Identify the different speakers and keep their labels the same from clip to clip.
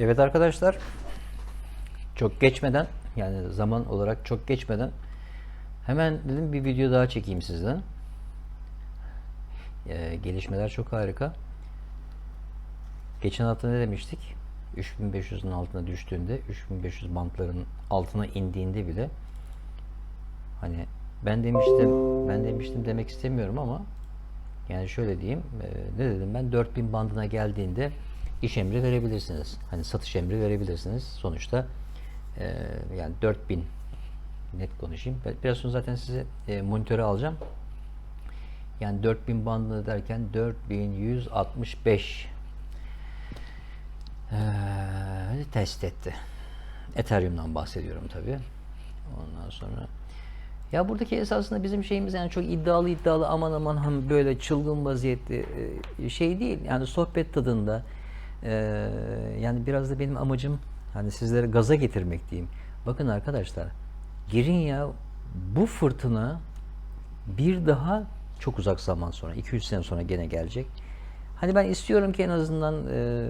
Speaker 1: Evet arkadaşlar, çok geçmeden yani zaman olarak çok geçmeden hemen dedim bir video daha çekeyim sizden. Ee, gelişmeler çok harika. Geçen hafta ne demiştik? 3500'ün altına düştüğünde, 3500 bantların altına indiğinde bile hani ben demiştim, ben demiştim demek istemiyorum ama yani şöyle diyeyim, e, ne dedim ben 4000 bandına geldiğinde iş emri verebilirsiniz. Hani satış emri verebilirsiniz. Sonuçta e, yani 4000 net konuşayım. Biraz sonra zaten size e, monitöre alacağım. Yani 4000 bandını derken 4165 ee, test etti. Ethereum'dan bahsediyorum tabii. Ondan sonra ya buradaki esasında bizim şeyimiz yani çok iddialı iddialı aman aman böyle çılgın vaziyette e, şey değil. Yani sohbet tadında e, yani biraz da benim amacım hani sizlere gaza getirmek diyeyim. Bakın arkadaşlar girin ya bu fırtına bir daha çok uzak zaman sonra 2-3 sene sonra gene gelecek. Hani ben istiyorum ki en azından e,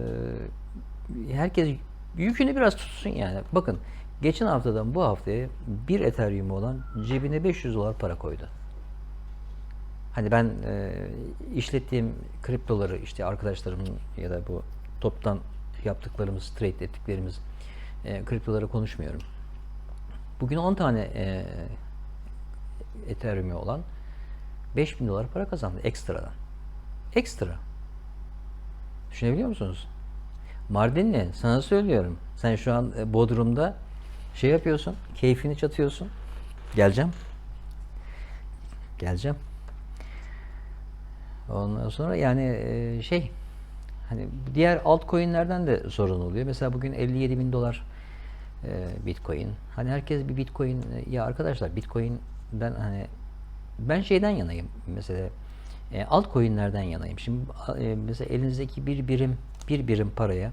Speaker 1: herkes yükünü biraz tutsun yani. Bakın geçen haftadan bu haftaya bir Ethereum olan cebine 500 dolar para koydu. Hani ben e, işlettiğim kriptoları işte arkadaşlarımın ya da bu toptan yaptıklarımız, trade ettiklerimiz e, kriptoları konuşmuyorum. Bugün 10 tane e, Ethereum'u olan 5000 dolar para kazandı ekstradan. Ekstra. Düşünebiliyor musunuz? Mardinli sana söylüyorum. Sen şu an e, Bodrum'da şey yapıyorsun. Keyfini çatıyorsun. Geleceğim. Geleceğim. Ondan sonra yani e, şey hani diğer altcoin'lerden de sorun oluyor. Mesela bugün 57 bin dolar e, Bitcoin. Hani herkes bir Bitcoin e, ya arkadaşlar Bitcoin'den hani ben şeyden yanayım mesela e, altcoin'lerden yanayım. Şimdi e, mesela elinizdeki bir birim bir birim paraya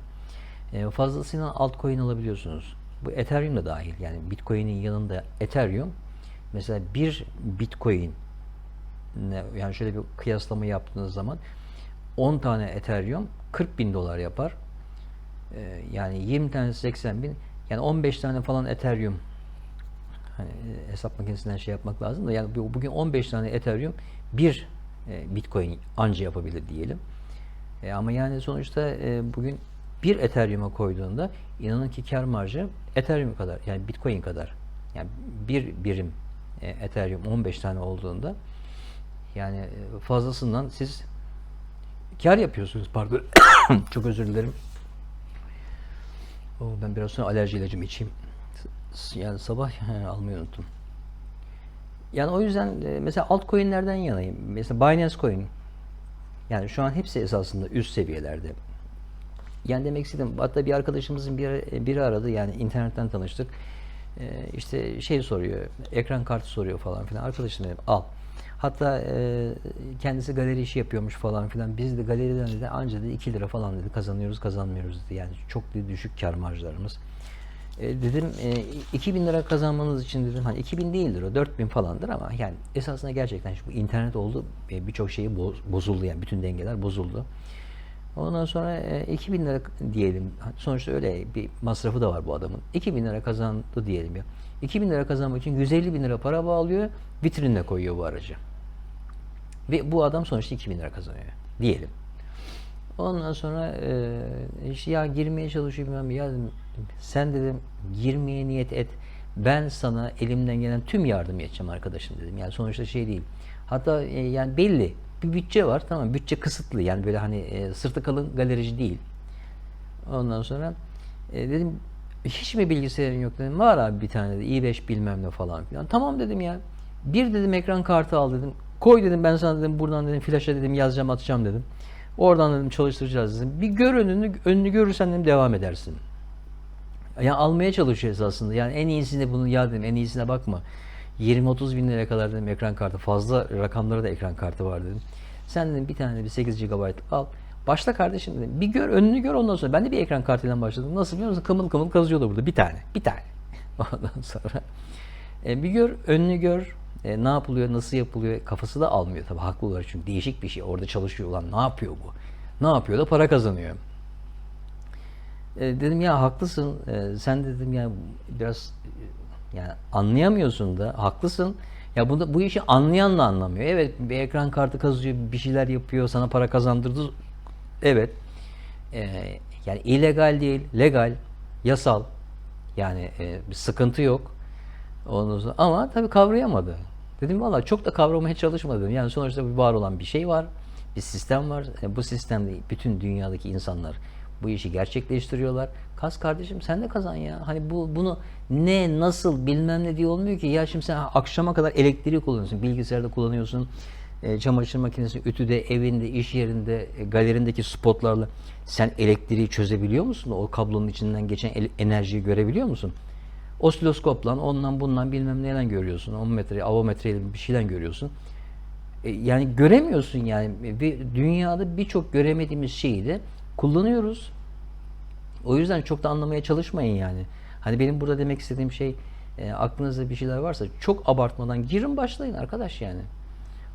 Speaker 1: e, fazlasıyla altcoin alabiliyorsunuz. Bu Ethereum da dahil. Yani Bitcoin'in yanında Ethereum mesela bir Bitcoin yani şöyle bir kıyaslama yaptığınız zaman 10 tane Ethereum 40 bin dolar yapar. E, yani 20 tanesi 80 bin yani 15 tane falan Ethereum hani e, hesap makinesinden şey yapmak lazım da yani bu- bugün 15 tane Ethereum bir e, Bitcoin anca yapabilir diyelim. E, ama yani sonuçta e, bugün bir Ethereum'a koyduğunda inanın ki kar marjı Ethereum kadar yani Bitcoin kadar. Yani bir birim e, Ethereum 15 tane olduğunda yani e, fazlasından siz kar yapıyorsunuz pardon. Çok özür dilerim. Oo, ben biraz sonra alerji ilacımı içeyim. Yani sabah almayı unuttum. Yani o yüzden e, mesela altcoin'lerden yanayım. Mesela Binance Coin. Yani şu an hepsi esasında üst seviyelerde. Yani demek istedim. Hatta bir arkadaşımızın bir biri aradı. Yani internetten tanıştık. Ee, işte şey soruyor. Ekran kartı soruyor falan filan. Arkadaşım dedim al. Hatta e, kendisi galeri işi yapıyormuş falan filan. Biz de galeriden dedi anca dedi 2 lira falan dedi kazanıyoruz kazanmıyoruz dedi. Yani çok dedi, düşük kar marjlarımız. E, dedim e, 2000 lira kazanmanız için dedim hani 2000 değildir o 4000 falandır ama yani esasında gerçekten şu internet oldu e, birçok şeyi boz- bozuldu yani bütün dengeler bozuldu. Ondan sonra e, 2000 lira diyelim. Sonuçta öyle bir masrafı da var bu adamın. 2000 lira kazandı diyelim ya. 2000 lira kazanmak için 150 bin lira para bağlıyor, vitrinine koyuyor bu aracı. Ve bu adam sonuçta 2000 lira kazanıyor diyelim. Ondan sonra e, işte ya girmeye çalışıyorum ben ya dedim, sen dedim girmeye niyet et. Ben sana elimden gelen tüm yardım edeceğim arkadaşım dedim. Yani sonuçta şey değil. Hatta e, yani belli bir bütçe var tamam bütçe kısıtlı yani böyle hani e, sırtı kalın galerici değil. Ondan sonra e, dedim hiç mi bilgisayarın yok dedim. Var abi bir tane de i5 bilmem ne falan filan. Tamam dedim ya. Bir dedim ekran kartı al dedim. Koy dedim ben sana dedim buradan dedim flaşa dedim yazacağım atacağım dedim. Oradan dedim çalıştıracağız dedim. Bir gör önünü, önünü görürsen dedim devam edersin. Yani almaya çalışıyoruz aslında. Yani en iyisini bunu ya dedim en iyisine bakma. 20-30 bin liraya kadar dedim ekran kartı. Fazla rakamları da ekran kartı var dedim. Sen dedim bir tane bir 8 GB al. Başla kardeşim dedim. Bir gör önünü gör ondan sonra. Ben de bir ekran kartıyla başladım. Nasıl biliyor musun? Kımıl kımıl kazıyordu burada. Bir tane. Bir tane. Ondan sonra e, bir gör önünü gör. E, ne yapılıyor, nasıl yapılıyor kafası da almıyor tabii haklı olarak çünkü değişik bir şey. Orada çalışıyor ulan ne yapıyor bu? Ne yapıyor da para kazanıyor. E, dedim ya haklısın. E, sen dedim ya biraz yani anlayamıyorsun da haklısın. Ya bu, bu işi anlayan da anlamıyor. Evet bir ekran kartı kazıyor, bir şeyler yapıyor, sana para kazandırdı. Evet. E, yani illegal değil, legal, yasal. Yani e, bir sıkıntı yok. Ondan ama tabii kavrayamadı. Dedim valla çok da kavramaya çalışmadım. Yani sonuçta bir var olan bir şey var. Bir sistem var. E, bu sistemde bütün dünyadaki insanlar bu işi gerçekleştiriyorlar. Kas kardeşim sen de kazan ya. Hani bu bunu ne nasıl bilmem ne diye olmuyor ki. Ya şimdi sen akşama kadar elektriği kullanıyorsun. Bilgisayarda kullanıyorsun. E, çamaşır makinesi, ütüde, evinde, iş yerinde, e, galerindeki spotlarla sen elektriği çözebiliyor musun? O kablonun içinden geçen enerjiyi görebiliyor musun? Osiloskopla ondan bundan bilmem neyle görüyorsun. 10 metre, avometreyle bir şeyden görüyorsun. E, yani göremiyorsun yani. Ve dünyada birçok göremediğimiz şeyi de kullanıyoruz. O yüzden çok da anlamaya çalışmayın yani. Hani benim burada demek istediğim şey e, aklınızda bir şeyler varsa çok abartmadan girin başlayın arkadaş yani.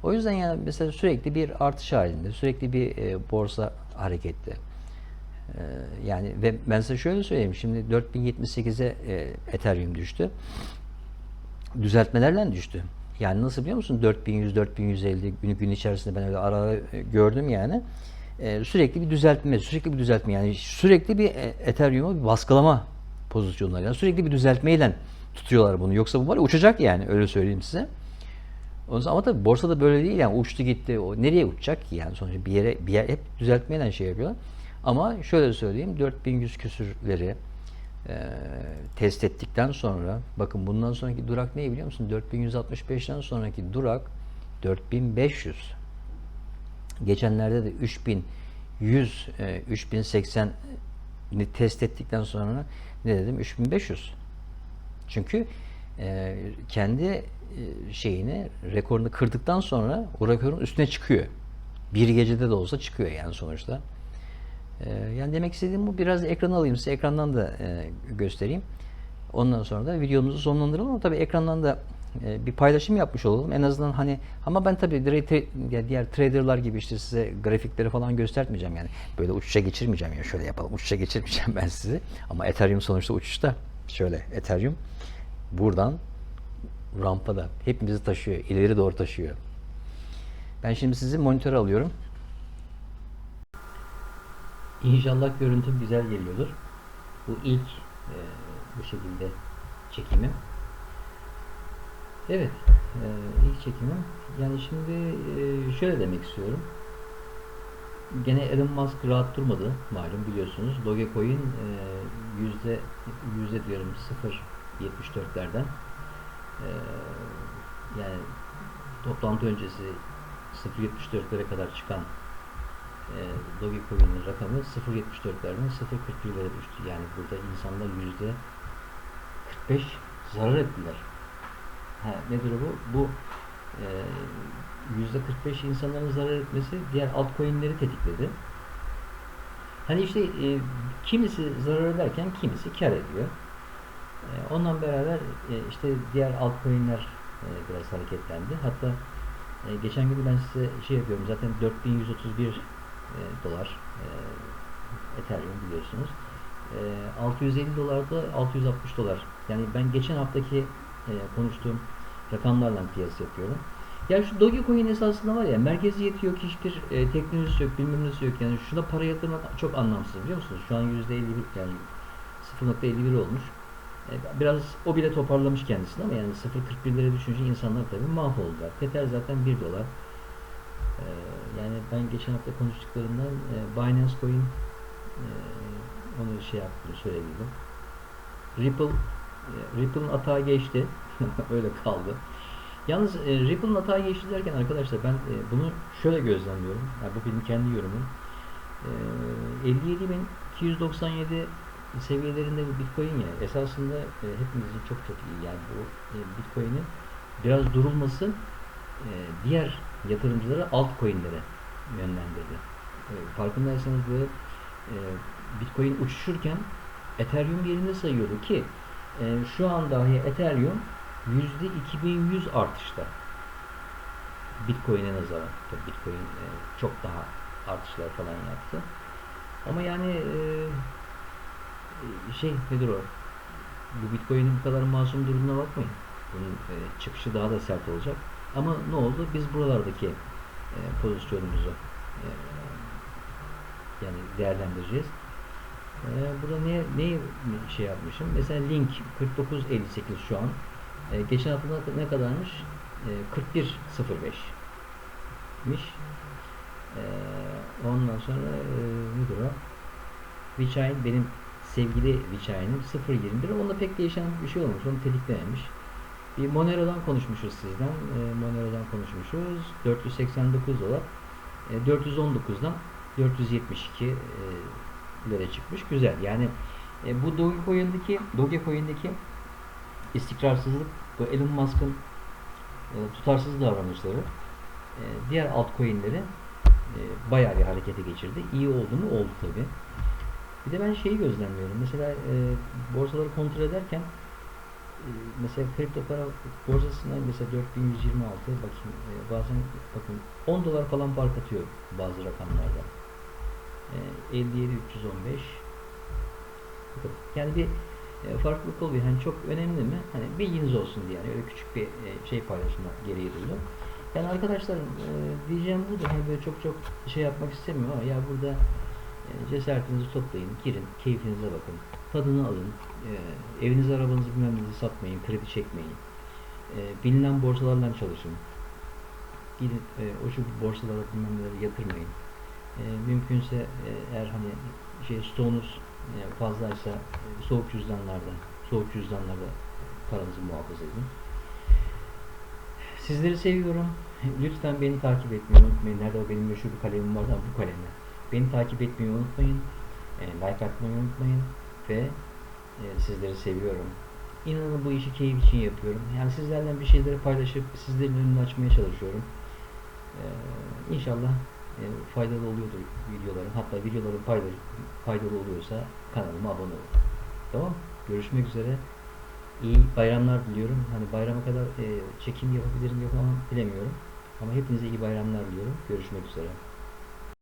Speaker 1: O yüzden yani mesela sürekli bir artış halinde, sürekli bir e, borsa hareketli. E, yani ve ben size şöyle söyleyeyim. Şimdi 4078'e e, Ethereum düştü. Düzeltmelerle düştü. Yani nasıl biliyor musun? 4100, 4150 gün, gün içerisinde ben öyle ara e, gördüm yani. E, sürekli bir düzeltme, sürekli bir düzeltme yani sürekli bir e, Ethereum'u bir baskılama pozisyonları. Yani sürekli bir düzeltmeyle tutuyorlar bunu. Yoksa bu var ya uçacak yani öyle söyleyeyim size. Ondan Ama tabii borsada böyle değil yani uçtu gitti. O nereye uçacak ki yani sonuçta bir yere bir yer hep düzeltmeyle şey yapıyorlar. Ama şöyle söyleyeyim 4100 küsürleri e, test ettikten sonra bakın bundan sonraki durak ne biliyor musun? 4165'ten sonraki durak 4500. Geçenlerde de 3100 e, 3080 ni test ettikten sonra ne dedim? 3500. Çünkü e, kendi e, şeyini rekorunu kırdıktan sonra o rekorun üstüne çıkıyor. Bir gecede de olsa çıkıyor yani sonuçta. E, yani demek istediğim bu biraz ekranı alayım size ekrandan da e, göstereyim. Ondan sonra da videomuzu sonlandıralım ama tabii ekrandan da e, bir paylaşım yapmış olalım. En azından hani ama ben tabii diğer traderlar gibi işte size grafikleri falan göstermeyeceğim yani. Böyle uçuşa geçirmeyeceğim ya şöyle yapalım. Uçuşa geçirmeyeceğim ben sizi. Ama Ethereum sonuçta uçuşta. Şöyle Ethereum buradan rampada hepimizi taşıyor. ileri doğru taşıyor. Ben şimdi sizi monitöre alıyorum. İnşallah görüntüm güzel geliyordur. Bu ilk e, bu şekilde çekimim. Evet, e, ilk çekimim. Yani şimdi e, şöyle demek istiyorum. Gene Elon Musk rahat durmadı malum biliyorsunuz. Dogecoin e, yüzde yüzde diyorum 0.74'lerden e, yani toplantı öncesi 0.74'lere kadar çıkan e, Dogecoin'in rakamı 0.74'lerden 0.41'lere düştü. Yani burada insanlar yüzde 45 zarar ettiler. Ha, nedir bu? Bu e, yüzde 45 insanların zarar etmesi diğer altcoin'leri tetikledi. Hani işte e, kimisi zarar ederken kimisi kar ediyor. E, ondan beraber e, işte diğer altcoin'ler e, biraz hareketlendi. Hatta e, geçen gün ben size şey yapıyorum zaten 4131 e, dolar e, Ethereum biliyorsunuz. E, 650 dolarda 660 dolar. Yani ben geçen haftaki e, konuştuğum rakamlarla kıyas yapıyorum. Ya şu Dogecoin esasında var ya merkeziyeti yok, hiçbir e, teknolojisi yok, bilmem nesi yok. Yani şuna para yatırmak çok anlamsız biliyor musunuz? Şu an %51 yani 0.51 olmuş. E, biraz o bile toparlamış kendisini ama yani 0.41'lere düşünce insanlar tabii mahvoldular. Tether zaten 1 dolar. E, yani ben geçen hafta konuştuklarımdan e, Binance Coin e, onu şey yaptım, söyleyebildim. Ripple Ripple'ın atağı geçti. Öyle kaldı. Yalnız e, Ripple'ın atağı geçti derken arkadaşlar ben e, bunu şöyle gözlemliyorum. Yani bu benim kendi yorumum. E, 57.297 seviyelerinde bir Bitcoin ya esasında e, hepimizin çok çok iyi yani bu e, Bitcoin'in biraz durulması e, diğer yatırımcıları altcoin'lere yönlendirdi. E, farkındaysanız böyle e, Bitcoin uçuşurken Ethereum yerinde sayıyordu ki e, şu an dahi Ethereum %2100 artışta. Bitcoin'e nazaran. Tabii Bitcoin e, çok daha artışlar falan yaptı. Ama yani e, şey nedir o? Bu Bitcoin'in bu kadar masum durumuna bakmayın. Bunun e, çıkışı daha da sert olacak. Ama ne oldu? Biz buralardaki e, pozisyonumuzu e, yani değerlendireceğiz. E, burada ne ne şey yapmışım? Mesela link 49.58 şu an. E, geçen hafta ne kadarmış? E, 41.05'miş. E, ondan sonra e, nedir o? Vichain benim sevgili Vichain'im 0.21 onda pek değişen bir şey olmuş. Onu tetiklememiş. Bir Monero'dan konuşmuşuz sizden. E, Monero'dan konuşmuşuz. 489 dolar. E, 419'dan 472 e, çıkmış. Güzel. Yani e, bu Dogecoin'deki Dogecoin'deki istikrarsızlık bu Elon Musk'ın e, tutarsız davranışları e, diğer altcoin'leri e, bayağı bir harekete geçirdi. İyi oldu mu? Oldu tabi. Bir de ben şeyi gözlemliyorum. Mesela e, borsaları kontrol ederken e, mesela kripto para borsasında mesela 4126 bakayım e, bazen bakın 10 dolar falan fark atıyor bazı rakamlarda. E, 57 315 Bakın, yani bir e, farklılık oluyor. Hani çok önemli mi? Hani bilginiz olsun diye yani öyle küçük bir e, şey paylaşmak gereği duyuyorum. Yani arkadaşlarım e, diyeceğim budur. Hani böyle çok çok şey yapmak istemiyorum ama ya burada e, cesaretinizi toplayın, girin, keyfinize bakın, tadını alın, e, evinizi, arabanızı bilmem neyinizi satmayın, kredi çekmeyin, e, bilinen borsalarla çalışın, gidin e, o şu borsalara bilmem yatırmayın. E, mümkünse eğer hani şey stoğunuz e, fazlaysa e, soğuk cüzdanlarda, soğuk cüzdanlarda paranızı muhafaza edin. Sizleri seviyorum. Lütfen beni takip etmeyi unutmayın. Nerede o benim meşhur kalemim vardı ama bu kalemle. Beni takip etmeyi unutmayın. E, like atmayı unutmayın. Ve e, sizleri seviyorum. İnanın bu işi keyif için yapıyorum. Yani sizlerden bir şeyleri paylaşıp sizlerin önünü açmaya çalışıyorum. E, inşallah e, faydalı oluyordur videolarım. Hatta videolarım faydalı, faydalı oluyorsa kanalıma abone olun. Tamam Görüşmek üzere. İyi bayramlar diliyorum. Hani bayrama kadar e, çekim yapabilirim yapamam bilemiyorum. Ama hepinize iyi bayramlar diliyorum. Görüşmek üzere.